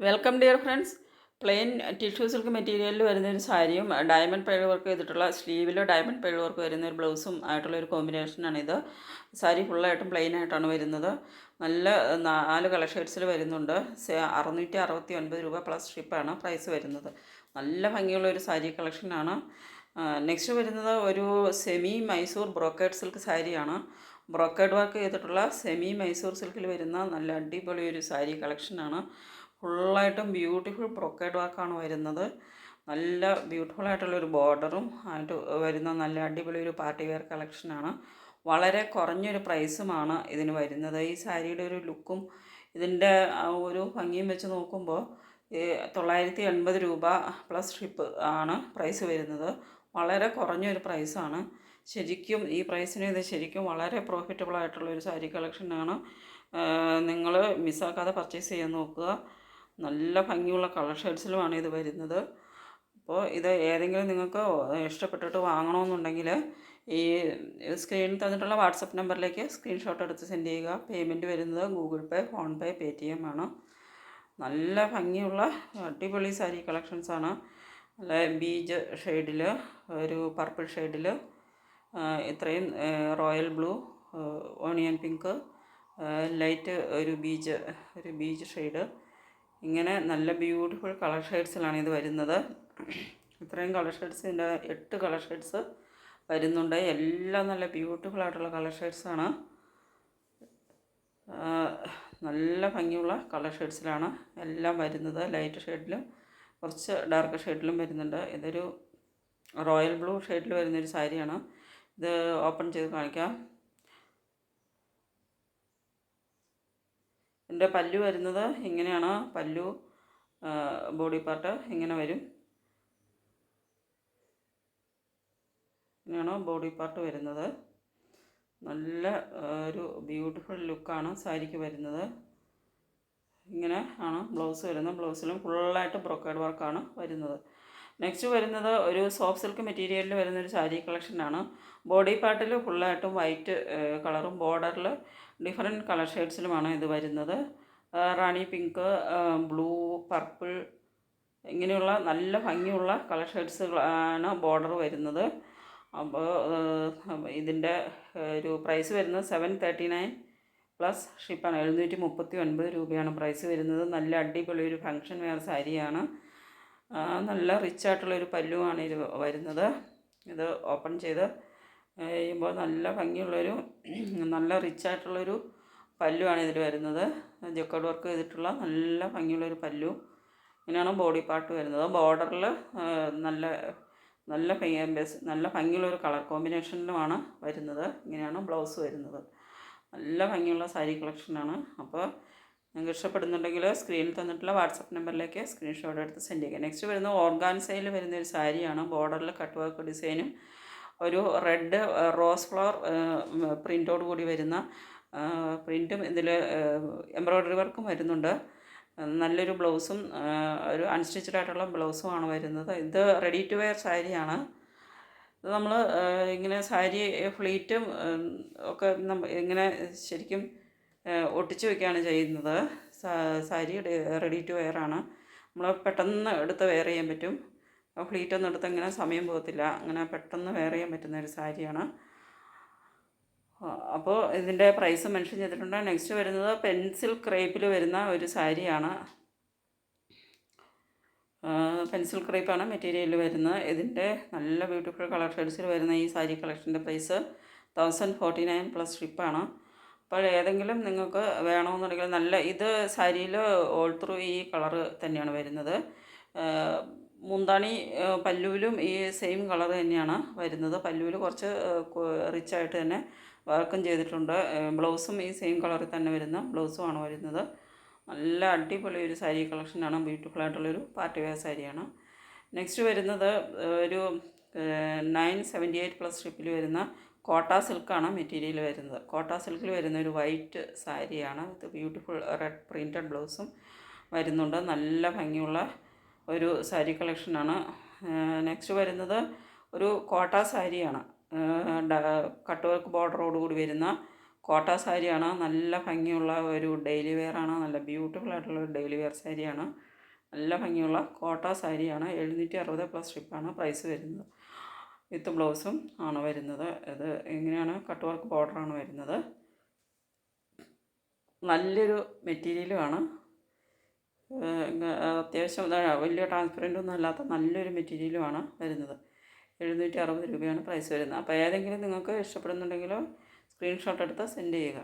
Welcome dear friends plain tissue silk മെറ്റീരിയലിൽ വരുന്ന ഒരു സാരിയും ഡയമണ്ട് പേഴ് വർക്ക് ചെയ്തിട്ടുള്ള സ്ലീവിൽ ഡയമണ്ട് പേഴ് വർക്ക് വരുന്ന ഒരു ബ്ലൗസും ആയിട്ടുള്ള ഒരു കോമ്പിനേഷനാണിത് സാരി ഫുള്ളായിട്ടും പ്ലെയിൻ ആയിട്ടാണ് വരുന്നത്. നല്ല നാല് കളർ ഷെയ്ഡ്സിൽ വരുന്നുണ്ട്. അറുന്നൂറ്റി അറുപത്തി ഒൻപത് രൂപ പ്ലസ് ഷിപ്പാണ് പ്രൈസ് വരുന്നത്. നല്ല ഭംഗിയുള്ള ഒരു സാരി കളക്ഷനാണ് നെക്സ്റ്റ് വരുന്നത് ഒരു സെമി മൈസൂർ ബ്രോക്കേഡ് സിൽക്ക് സാരിയാണ്. ബ്രോക്കേഡ് വർക്ക് ചെയ്തിട്ടുള്ള സെമി മൈസൂർ സിൽക്കിൽ വരുന്ന നല്ല അടിപൊളി ഒരു സാരി കളക്ഷനാണ് ഫുള്ളായിട്ടും ബ്യൂട്ടിഫുൾ പ്രൊക്കേഡ് വർക്കാണ് വരുന്നത്. നല്ല ബ്യൂട്ടിഫുൾ ആയിട്ടുള്ള ഒരു ബോർഡറും ആയിട്ട് വരുന്ന നല്ല അടിപൊളി ഒരു പാർട്ടി വെയർ കളക്ഷനാണ്. വളരെ കുറഞ്ഞൊരു പ്രൈസുമാണ് ഇതിന് വരുന്നത്. ഈ സാരിയുടെ ഒരു ലുക്കും ഇതിന്റെ ഒരു ഭംഗിയും വെച്ച് നോക്കുമ്പോൾ തൊള്ളായിരത്തി എൺപത് രൂപ പ്ലസ് ഷിപ്പ് ആണ് പ്രൈസ് വരുന്നത്. വളരെ കുറഞ്ഞൊരു പ്രൈസാണ്. ശരിക്കും ഈ പ്രൈസിന് ഇത് ശരിക്കും വളരെ പ്രോഫിറ്റബിൾ ആയിട്ടുള്ള ഒരു സാരി കളക്ഷനാണ്. നിങ്ങൾ മിസ്സാക്കാതെ പർച്ചേസ് ചെയ്യാൻ നോക്കുക. നല്ല ഭംഗിയുള്ള കളർ ഷെയ്ഡ്സിലുമാണ് ഇത് വരുന്നത്. അപ്പോൾ ഇത് ഏതെങ്കിലും നിങ്ങൾക്ക് ഇഷ്ടപ്പെട്ടിട്ട് വാങ്ങണമെന്നുണ്ടെങ്കിൽ ഈ സ്ക്രീൻ തന്നിട്ടുള്ള വാട്സപ്പ് നമ്പറിലേക്ക് സ്ക്രീൻഷോട്ട് എടുത്ത് സെൻഡ് ചെയ്യുക. പേയ്മെന്റ് വരുന്നത് Google Pay PhonePe Paytm ആണ്. നല്ല ഭംഗിയുള്ള അടിപൊളി സാരി കളക്ഷൻസാണ് നല്ല ബീജ് ഷെയ്ഡിൽ ഒരു പർപ്പിൾ ഷെയ്ഡിൽ ഇത്രയും royal blue onion pink light ഒരു ബീജ് ഒരു ബീജ് ഷെയ്ഡ് ഇങ്ങനെ നല്ല ബ്യൂട്ടിഫുൾ കളർ ഷെയ്ഡ്സിലാണ് ഇത് വരുന്നത്. ഇത്രയും കളർ ഷെയ്ഡ്സ് ഇതിന്റെ എട്ട് കളർ ഷെയ്ഡ്സ് വരുന്നുണ്ട്. എല്ലാം നല്ല ബ്യൂട്ടിഫുൾ ആയിട്ടുള്ള കളർ ഷെയ്ഡ്സാണ് നല്ല ഭംഗിയുള്ള കളർ ഷെയ്ഡ്സിലാണ് എല്ലാം വരുന്നത്. ലൈറ്റ് ഷെയ്ഡിലും കുറച്ച് ഡാർക്ക് ഷെയ്ഡിലും വരുന്നുണ്ട്. ഇതൊരു റോയൽ ബ്ലൂ ഷെയ്ഡിൽ വരുന്നൊരു സാരിയാണ്. ഇത് ഓപ്പൺ ചെയ്ത് കാണിക്കാം. എന്റെ പല്ലു വരുന്നത് ഇങ്ങനെയാണ്. പല്ലു ബോഡി പാർട്ട് ഇങ്ങനെ വരും. ഇങ്ങനെയാണ് ബോഡി പാർട്ട് വരുന്നത്. നല്ല ഒരു ബ്യൂട്ടിഫുൾ ലുക്കാണ് സാരിക്ക് വരുന്നത്. ഇങ്ങനെ ആണ് ബ്ലൗസ് വരുന്നത്. ബ്ലൗസിലും ഫുള്ളായിട്ട് ബ്രൊക്കേഡ് വർക്കാണ് വരുന്നത്. നെക്സ്റ്റ് വരുന്നത് ഒരു സോഫ്റ്റ് സിൽക്ക് മെറ്റീരിയലിൽ വരുന്ന ഒരു സാരി കളക്ഷനാണ് ബോഡി പാർട്ടിൽ ഫുള്ളായിട്ടും വൈറ്റ് കളറും ബോർഡറിൽ ഡിഫറെന്റ് കളർ ഷെയ്ഡ്സിലുമാണ് ഇത് വരുന്നത്. റാണി പിങ്ക് ബ്ലൂ പർപ്പിൾ ഇങ്ങനെയുള്ള നല്ല ഭംഗിയുള്ള കളർ ഷെയ്ഡ്സുകളാണ് ബോർഡർ വരുന്നത്. അപ്പോൾ ഇതിന്റെ ഒരു പ്രൈസ് വരുന്നത് സെവൻ തേർട്ടി നയൻ പ്ലസ് ഷിപ്പാണ് എഴുന്നൂറ്റി മുപ്പത്തി ഒൻപത് രൂപയാണ് പ്രൈസ് വരുന്നത്. നല്ല അടിപൊളി ഒരു ഫങ്ഷൻ വെയർ സാരിയാണ് നല്ല റിച്ചായിട്ടുള്ളൊരു പല്ലുവാണ് ഇത് വരുന്നത്. ഇത് ഓപ്പൺ ചെയ്ത് കഴിയുമ്പോൾ നല്ല ഭംഗിയുള്ളൊരു നല്ല റിച്ചായിട്ടുള്ളൊരു പല്ലുവാണ് ഇതിൽ വരുന്നത്. ജക്കോഡ് വർക്ക് ചെയ്തിട്ടുള്ള നല്ല ഭംഗിയുള്ളൊരു പല്ലു. ഇങ്ങനെയാണ് ബോഡി പാർട്ട് വരുന്നത്. ബോർഡറിൽ നല്ല നല്ല ബെസ് നല്ല ഭംഗിയുള്ളൊരു കളർ കോമ്പിനേഷനിലുമാണ് വരുന്നത്. ഇങ്ങനെയാണ് ബ്ലൗസ് വരുന്നത്. നല്ല ഭംഗിയുള്ള സാരി കളക്ഷനാണ് അപ്പോൾ നിങ്ങൾക്ക് ഇഷ്ടപ്പെടുന്നുണ്ടെങ്കിൽ സ്ക്രീനിൽ തന്നിട്ടുള്ള വാട്സപ്പ് നമ്പറിലേക്ക് സ്ക്രീൻഷോട്ട് എടുത്ത് സെൻഡ് ചെയ്യുക. നെക്സ്റ്റ് വരുന്ന ഓർഗാൻസയിൽ വരുന്ന ഒരു സാരിയാണ്. ബോർഡറിൽ കട്ട് വർക്ക് ഡിസൈനും ഒരു റെഡ് റോസ് ഫ്ലവർ പ്രിന്റോട് കൂടി വരുന്ന പ്രിന്റും ഇതിൽ എംബ്രോയ്ഡറി വർക്കും വരുന്നുണ്ട്. നല്ലൊരു ബ്ലൗസും ഒരു അൺസ്റ്റിച്ചഡ് ആയിട്ടുള്ള ബ്ലൗസുമാണ് വരുന്നത്. ഇത് റെഡി ടു വെയർ സാരിയാണ്. ഇത് നമ്മൾ ഇങ്ങനെ സാരി ഫ്ലീറ്റും ഒക്കെ ഇങ്ങനെ ശരിക്കും ഒട്ടിച്ച് വെക്കുകയാണ് ചെയ്യുന്നത്. സാരി റെഡി ടു വെയർ ആണ്. നമ്മൾ പെട്ടെന്ന് എടുത്ത് വെയർ ചെയ്യാൻ പറ്റും. ഫ്ലീറ്റ് ഒന്നും എടുത്ത് അങ്ങനെ സമയം പോകത്തില്ല. അങ്ങനെ പെട്ടെന്ന് വെയർ ചെയ്യാൻ പറ്റുന്ന ഒരു സാരിയാണ്. അപ്പോൾ ഇതിന്റെ പ്രൈസ് മെൻഷൻ ചെയ്തിട്ടുണ്ട്. നെക്സ്റ്റ് വരുന്നത് പെൻസിൽ ക്രേപ്പിൽ വരുന്ന ഒരു സാരിയാണ്. പെൻസിൽ ക്രേപ്പാണ് മെറ്റീരിയൽ വരുന്നത്. ഇതിന്റെ നല്ല ബ്യൂട്ടിഫുൾ കളർ ഷെയ്ഡ്സിൽ വരുന്ന ഈ sari കളക്ഷന്റെ price thousand forty nine plus ഷിപ്പാണ് അപ്പോൾ ഏതെങ്കിലും നിങ്ങൾക്ക് വേണമെന്നുണ്ടെങ്കിൽ നല്ല ഇത് സാരിയിൽ ഓൾ ത്രൂ ഈ കളറ് തന്നെയാണ് വരുന്നത്. മുന്താണി പല്ലുവിലും ഈ സെയിം കളർ തന്നെയാണ് വരുന്നത്. പല്ലുവിൽ കുറച്ച് റിച്ചായിട്ട് തന്നെ വർക്കും ചെയ്തിട്ടുണ്ട്. ബ്ലൗസും ഈ സെയിം കളറിൽ തന്നെ വരുന്ന ബ്ലൗസും ആണ് വരുന്നത്. നല്ല അടിപൊളി ഒരു സാരി കളക്ഷനാണ് ബ്യൂട്ടിഫുൾ ആയിട്ടുള്ളൊരു പാർട്ടി വെയർ സാരിയാണ്. നെക്സ്റ്റ് വരുന്നത് ഒരു നയൻ സെവന്റി എയ്റ്റ് പ്ലസ് ഷിപ്പിൽ വരുന്ന കോട്ട സിൽക്കാണ് മെറ്റീരിയൽ വരുന്നത്. കോട്ട സിൽക്കിൽ വരുന്ന ഒരു വൈറ്റ് സാരിയാണ്. ഇത് ബ്യൂട്ടിഫുൾ റെഡ് പ്രിന്റഡ് ബ്ലൗസും വരുന്നുണ്ട്. നല്ല ഭംഗിയുള്ള ഒരു സാരി കളക്ഷനാണ്. നെക്സ്റ്റ് വരുന്നത് ഒരു കോട്ട സാരിയാണ്. കട്ട് വർക്ക് ബോർഡറോട് കൂടി വരുന്ന കോട്ട സാരിയാണ്. നല്ല ഭംഗിയുള്ള ഒരു ഡെയിലി വെയർ ആണ്. നല്ല ബ്യൂട്ടിഫുൾ ആയിട്ടുള്ള ഒരു ഡെയിലി വെയർ സാരിയാണ്. നല്ല ഭംഗിയുള്ള കോട്ട സാരിയാണ്. എഴുന്നൂറ്റി അറുപത് പ്ലസ് ഷിപ്പാണ് പ്രൈസ് വരുന്നത്. വിത്ത് ബ്ലൗസും ആണ് വരുന്നത്. ഇത് എങ്ങനെയാണ്? കട്ട് വർക്ക് ബോർഡറാണ് വരുന്നത്. നല്ലൊരു മെറ്റീരിയലുമാണ് അത്യാവശ്യം വലിയ ട്രാൻസ്പെറന്റ് ഒന്നും അല്ലാത്ത നല്ലൊരു മെറ്റീരിയലുമാണ് വരുന്നത്. എഴുന്നൂറ്റി അറുപത് രൂപയാണ് പ്രൈസ് വരുന്നത്. അപ്പോൾ ഏതെങ്കിലും നിങ്ങൾക്ക് ഇഷ്ടപ്പെടുന്നുണ്ടെങ്കിൽ സ്ക്രീൻഷോട്ട് എടുത്ത് സെൻഡ് ചെയ്യുക.